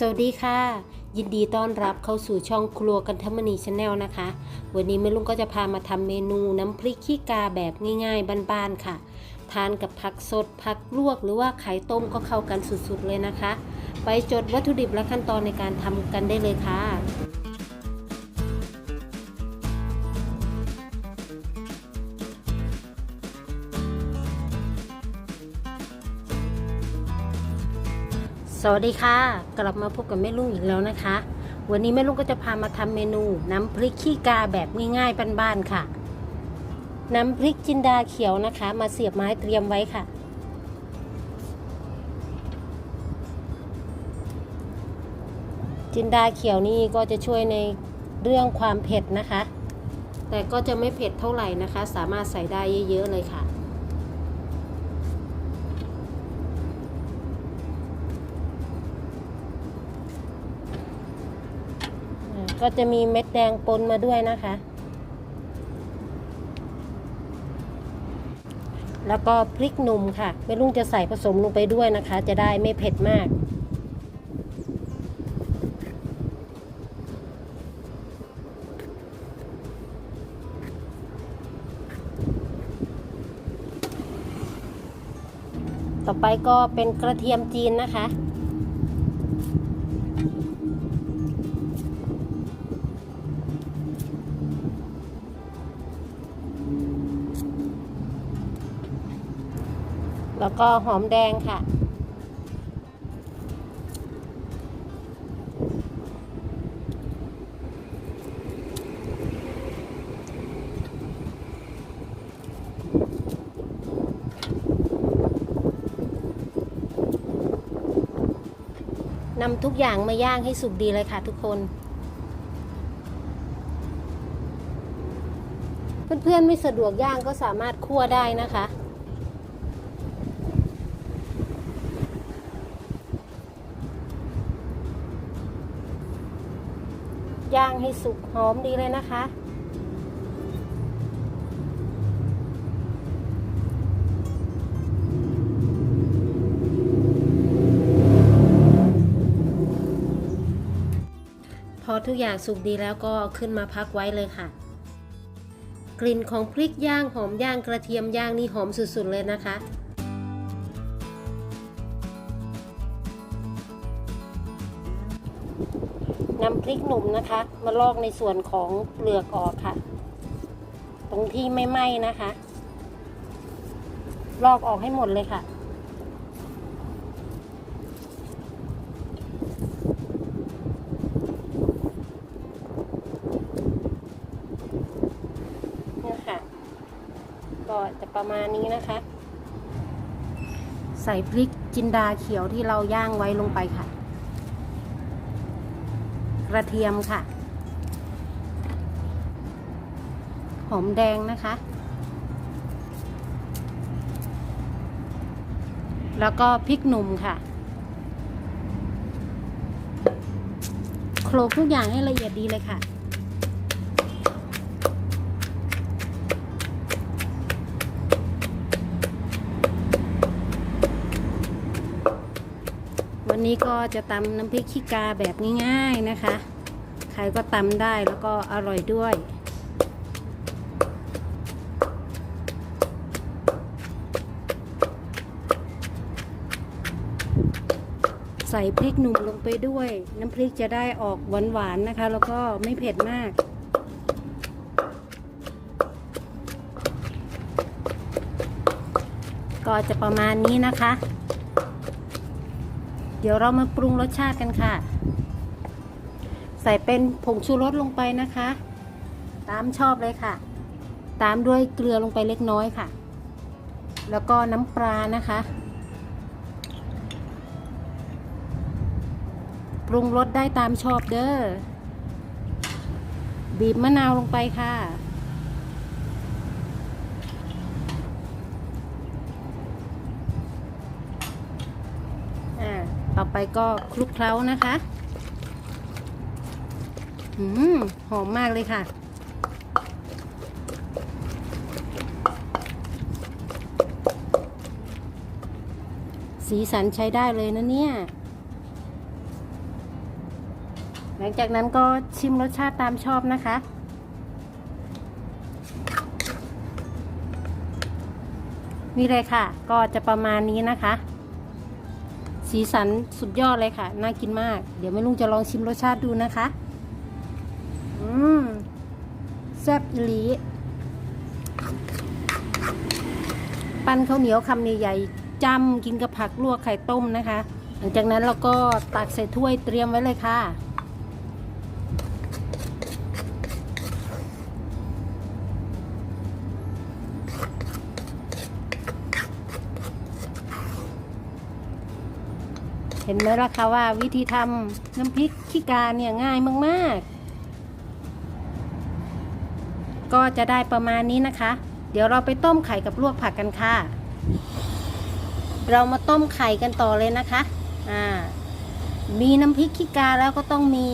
สวัสดีค่ะ ยินดีต้อนรับเข้าสู่ช่องครัวกันทมณีชาแนลนะคะ วันนี้แม่ลุงก็จะพามาทำเมนูน้ำพริกขี้กาแบบง่ายๆบ้านๆค่ะ ทานกับผักสดผักลวกหรือว่าไข่ต้มก็เข้ากันสุดๆเลยนะคะ ไปจดวัตถุดิบและขั้นตอนในการทำกันได้เลยค่ะ สวัสดีค่ะ กลับมาพบกับแม่ลุงอีกแล้วนะคะ วันนี้แม่ลุงก็จะพามาทำเมนู น้ำพริกขี้กาแบบง่ายๆบ้านๆค่ะ น้ำพริกจินดาเขียวนะคะ มาเสียบไม้เตรียมไว้ค่ะ จินดาเขียวนี่ก็จะช่วยในเรื่องความเผ็ดนะคะ แต่ก็จะไม่เผ็ดเท่าไหร่นะคะ สามารถใส่ได้เยอะๆเลยค่ะ ก็จะมีเม็ดแดงปนมาด้วยนะคะ แล้วก็พริกหนุ่มค่ะแม่ลุงจะใส่ผสมลงไปด้วยนะคะ จะได้ไม่เผ็ดมากต่อไปก็เป็นกระเทียมจีนนะคะ แล้วก็หอมแดงค่ะ นำทุกอย่างมาย่างให้สุกดีเลยค่ะทุกคนเพื่อนๆไม่สะดวกย่างก็สามารถคั่วได้นะคะ ย่างให้สุกหอมดีเลยนะคะ พอทุกอย่างสุกดีแล้วก็ขึ้นมาพักไว้เลยค่ะ กลิ่นของพริกย่างหอมย่างกระเทียมย่างนี่หอมสุดๆเลยนะคะ นำพริกหนุ่มนะคะ มาลอกในส่วนของเปลือกออกค่ะ ตรงที่ไม่ไหม้นะคะ ลอกออกให้หมดเลยค่ะเนี่ยค่ะ ก็จะประมาณนี้นะคะ ใส่พริกจินดาเขียวที่เราย่างไว้ลงไปค่ะ กระเทียมค่ะ หอมแดงนะคะ แล้วก็พริกหนุ่มค่ะ โคลกทุกอย่างให้ละเอียดดีเลยค่ะ วันนี้ก็จะตำน้ำพริกขี้กาแบบง่ายๆนะคะ ใครก็ตำได้แล้วก็อร่อยด้วย ใส่พริกหนุ่มลงไปด้วย น้ำพริกจะได้ออกหวานๆนะคะ แล้วก็ไม่เผ็ดมากก็จะประมาณนี้นะคะ เดี๋ยวเรามาปรุงรสชาติกันค่ะ ใส่เป็นผงชูรสลงไปนะคะ ตามชอบเลยค่ะ ตามด้วยเกลือลงไปเล็กน้อยค่ะ แล้วก็น้ำปลานะคะ ปรุงรสได้ตามชอบเด้อบีบมะนาวลงไปค่ะ ไปก็คลุกเคล้านะคะอืมหอมมากเลยค่ะ สีสันใช้ได้เลยนะเนี่ย หลังจากนั้นก็ชิมรสชาติตามชอบนะคะนี่เลยค่ะ ก็จะประมาณนี้นะคะ สีสันสุดยอดเลยค่ะ น่ากินมาก เดี๋ยวแม่ลุงจะลองชิมรสชาติดูนะคะ อืมแซ่บอีหลี ปั้นข้าวเหนียวคำใหญ่ๆจ้ำกินกับผักลวกไข่ต้มนะคะ หลังจากนั้นเราก็ตักใส่ถ้วยเตรียมไว้เลยค่ะ เห็นไหมล่ะคะว่าวิธีทำน้ำพริกขี้กาเนี่ยง่ายมากๆ ก็จะได้ประมาณนี้นะคะ เดี๋ยวเราไปต้มไข่กับลวกผักกันค่ะ เรามาต้มไข่กันต่อเลยนะคะอ่ามีน้ำพริกขี้กาแล้วก็ต้องมี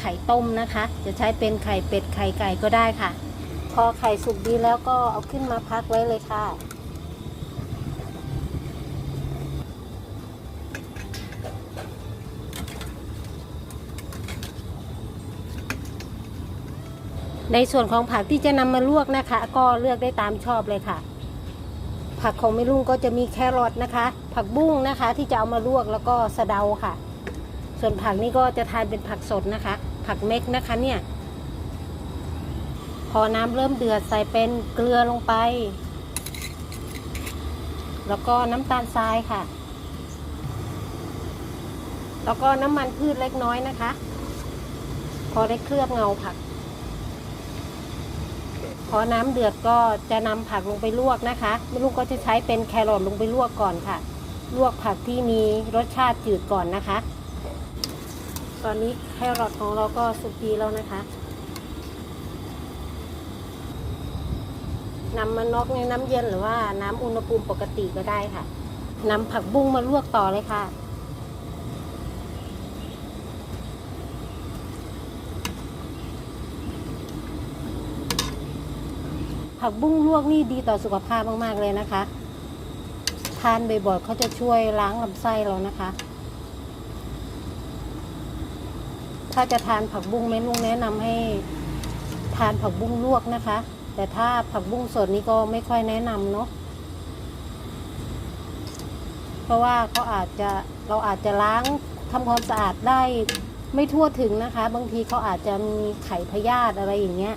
ไข่ต้มนะคะ จะใช้เป็นไข่เป็ดไข่ไก่ก็ได้ค่ะ พอไข่สุกดีแล้วก็เอาขึ้นมาพักไว้เลยค่ะ ในส่วนของผักที่จะนำมาลวกนะคะ ก็เลือกได้ตามชอบเลยค่ะ ผักของแม่ลุงก็จะมีแครอทนะคะ ผักบุ้งนะคะ ที่จะเอามาลวกแล้วก็สะเดาค่ะ ส่วนผักนี่ก็จะทานเป็นผักสดนะคะ ผักเม็กนะคะเนี่ย พอน้ำเริ่มเดือดใส่เป็นเกลือลงไป แล้วก็น้ำตาลทรายค่ะ แล้วก็น้ำมันพืชเล็กน้อยนะคะ พอได้เคลือบเงาผัก อน้ำเดือดก็จะนำผักลงไปลวกนะคะลูกก็จะใช้เป็นแครอทลงไปลวกก่อนค่ะ ลวกผักที่มีรสชาติจืดก่อนนะคะ ตอนนี้แครอทของเราก็สุกดีแล้วนะคะนำมานอกในน้ำเย็นหรือว่าน้ำอุณหภูมิปกติก็ได้ค่ะนำผักบุ้งมาลวกต่อเลยค่ะ ผักบุ้งลวกนี่ดีต่อสุขภาพมากๆเลยนะคะ ทานบ่อยๆเขาจะช่วยล้างลำไส้เรานะคะ ถ้าจะทานผักบุ้งแม่ลุงแนะนำให้ทานผักบุ้งลวกนะคะ แต่ถ้าผักบุ้งสดนี่ก็ไม่ค่อยแนะนำเนาะเพราะว่าเขาอาจจะเราอาจจะล้างทำความสะอาดได้ไม่ทั่วถึงนะคะ บางทีเขาอาจจะมีไข่พยาธิอะไรอย่างเงี้ย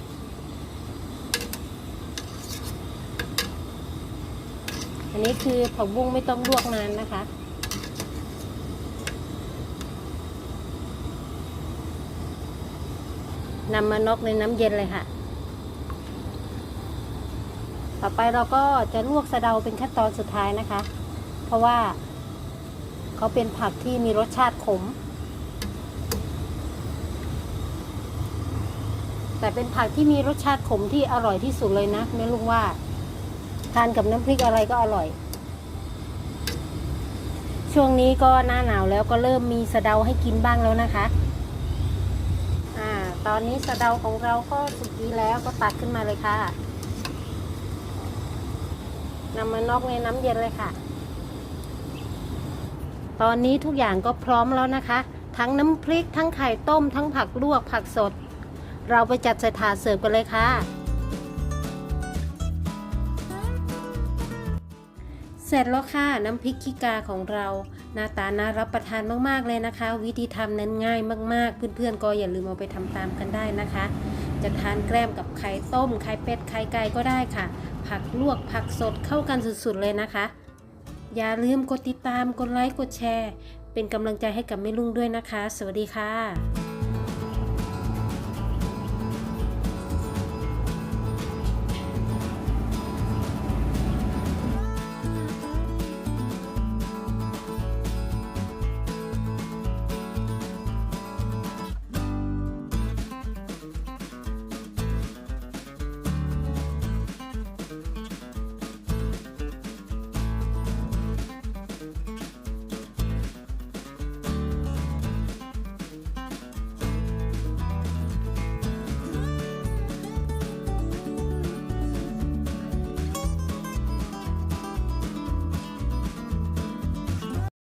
อันนี้คือผักบุ้งไม่ต้องลวกนานนะคะ นำมานอกในน้ำเย็นเลยค่ะ ต่อไปเราก็จะลวกสะเดาเป็นขั้นตอนสุดท้ายนะคะ เพราะว่าเขาเป็นผักที่มีรสชาติขม แต่เป็นผักที่มีรสชาติขมที่อร่อยที่สุดเลยนะแม่ลุงว่า ทานกับน้ำพริกอะไรก็อร่อย ช่วงนี้ก็หน้าหนาวแล้วก็เริ่มมีสะเดาให้กินบ้างแล้วนะคะอ่าตอนนี้สะเดาของเราก็สุกดีแล้วก็ตักขึ้นมาเลยค่ะนำมานอกในน้ำเย็นเลยค่ะ ตอนนี้ทุกอย่างก็พร้อมแล้วนะคะ ทั้งน้ำพริก ทั้งไข่ต้ม ทั้งผักลวก ผักสด เราไปจัดใส่ถาดเสิร์ฟกันเลยค่ะ ร็จแล้วค่ะน้ำพริกขี้กาของเราหน้าตาน่ารับประทานมากๆเลยนะคะ วิธีทำนั้นง่ายมากๆ เพื่อนๆก็อย่าลืมเอาไปทำตามกันได้นะคะ จะทานแกล้มกับไข่ต้มไข่เป็ดไข่ไก่ก็ได้ค่ะ ผักลวกผักสดเข้ากันสุดๆเลยนะคะ อย่าลืมกดติดตามกดไลค์กดแชร์ เป็นกำลังใจให้กับแม่ลุงด้วยนะคะ สวัสดีค่ะ